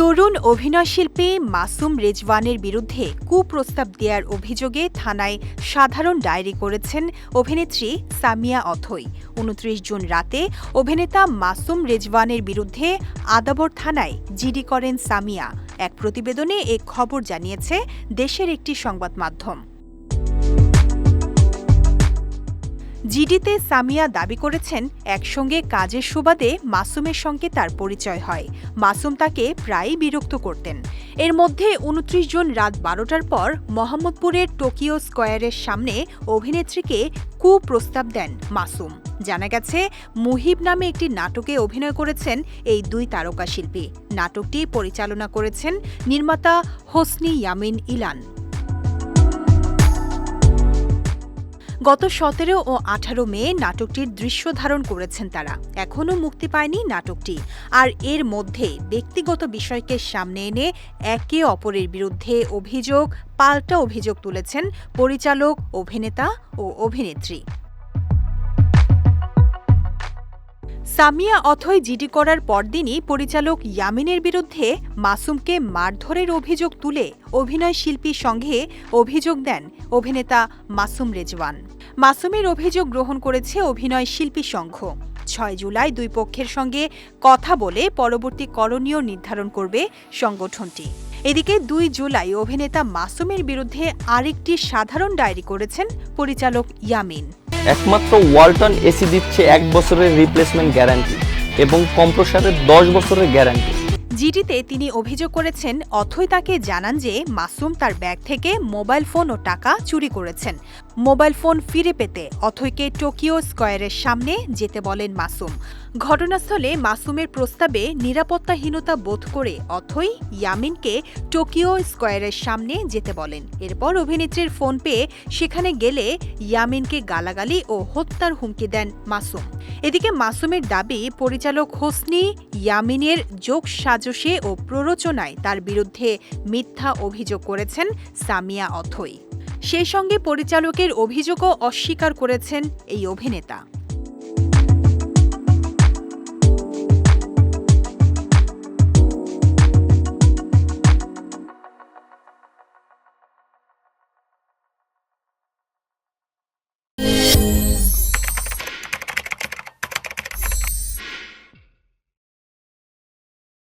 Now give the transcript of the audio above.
তরুণ অভিনয়শিল্পী মাসুম রেজওয়ানের বিরুদ্ধে কুপ্রস্তাব দেওয়ার অভিযোগে থানায় সাধারণ ডায়েরি করেছেন অভিনেত্রী সামিয়া অথই। উনত্রিশ জুন রাতে অভিনেতা মাসুম রেজওয়ানের বিরুদ্ধে আদাবর থানায় জিডি করেন সামিয়া। এক প্রতিবেদনে এ খবর জানিয়েছে দেশের একটি সংবাদ মাধ্যম। জিডিতে সামিয়া দাবি করেছেন, একসঙ্গে কাজের সুবাদে মাসুমের সঙ্গে তার পরিচয় হয়। মাসুম তাকে প্রায়ই বিরক্ত করতেন। এর মধ্যে উনত্রিশ জন রাত বারোটার পর মোহাম্মদপুরের টোকিও স্কয়ারের সামনে অভিনেত্রীকে কুপ্রস্তাব দেন মাসুম। জানা গেছে, মুহিব নামে একটি নাটকে অভিনয় করেছেন এই দুই তারকা শিল্পী নাটকটি পরিচালনা করেছেন নির্মাতা হোসনি ইয়ামিন ইলান। গত সতেরো ও আঠারো মে নাটকটির দৃশ্য ধারণ করেছেন তারা। এখনও মুক্তি পায়নি নাটকটি। আর এর মধ্যে ব্যক্তিগত বিষয়কে সামনে এনে একে অপরের বিরুদ্ধে অভিযোগ, পাল্টা অভিযোগ তুলেছেন পরিচালক, অভিনেতা ও অভিনেত্রী। সামিয়া অথই জিডি করার পরদিনই পরিচালক ইয়ামিনের বিরুদ্ধে মাসুমকে মারধরের অভিযোগ তুলে অভিনয় শিল্পীর সঙ্গে অভিযোগ দেন অভিনেতা মাসুম রেজওয়ান। মাসুমের অভিযোগ গ্রহণ করেছে অভিনয় শিল্পী সংঘ। ছয় জুলাই দুই পক্ষের সঙ্গে কথা বলে পরবর্তী করণীয় নির্ধারণ করবে সংগঠনটি। এদিকে দুই জুলাই অভিনেতা মাসুমের বিরুদ্ধে আরেকটি সাধারণ ডায়েরি করেছেন পরিচালক ইয়ামিন। একমাত্র ওয়ালটন এসি দিচ্ছে এক বছরের রিপ্লেসমেন্ট গ্যারান্টি এবং কম্প্রসারের দশ বছরের গ্যারান্টি জিডিতে তিনি অভিযোগ করেছেন, অথই তাকে জানান যে মাসুম তার ব্যাগ থেকে মোবাইল ফোন ও টাকা চুরি করেছেন। মোবাইল ফোন ফিরে পেতে অথৈকে টোকিও স্কয়ারের সামনে যেতে বলেন মাসুম। ঘটনাস্থলে মাসুমের প্রস্তাবে নিরাপত্তাহীনতা বোধ করে অথই ইয়ামিনকে টোকিও স্কয়ারের সামনে যেতে বলেন। এরপর অভিনেত্রীর ফোন পেয়ে সেখানে গেলে ইয়ামিনকে গালাগালি ও হত্যার হুমকি দেন মাসুম। এদিকে মাসুমের দাবি, পরিচালক হোসনি ইয়ামিনের যোগ সাজসে ও প্ররোচনায় তার বিরুদ্ধে মিথ্যা অভিযোগ করেছেন সামিয়া অথই। সেই সঙ্গে পরিচালকের অভিযোগও অস্বীকার করেছেন এই অভিনেতা।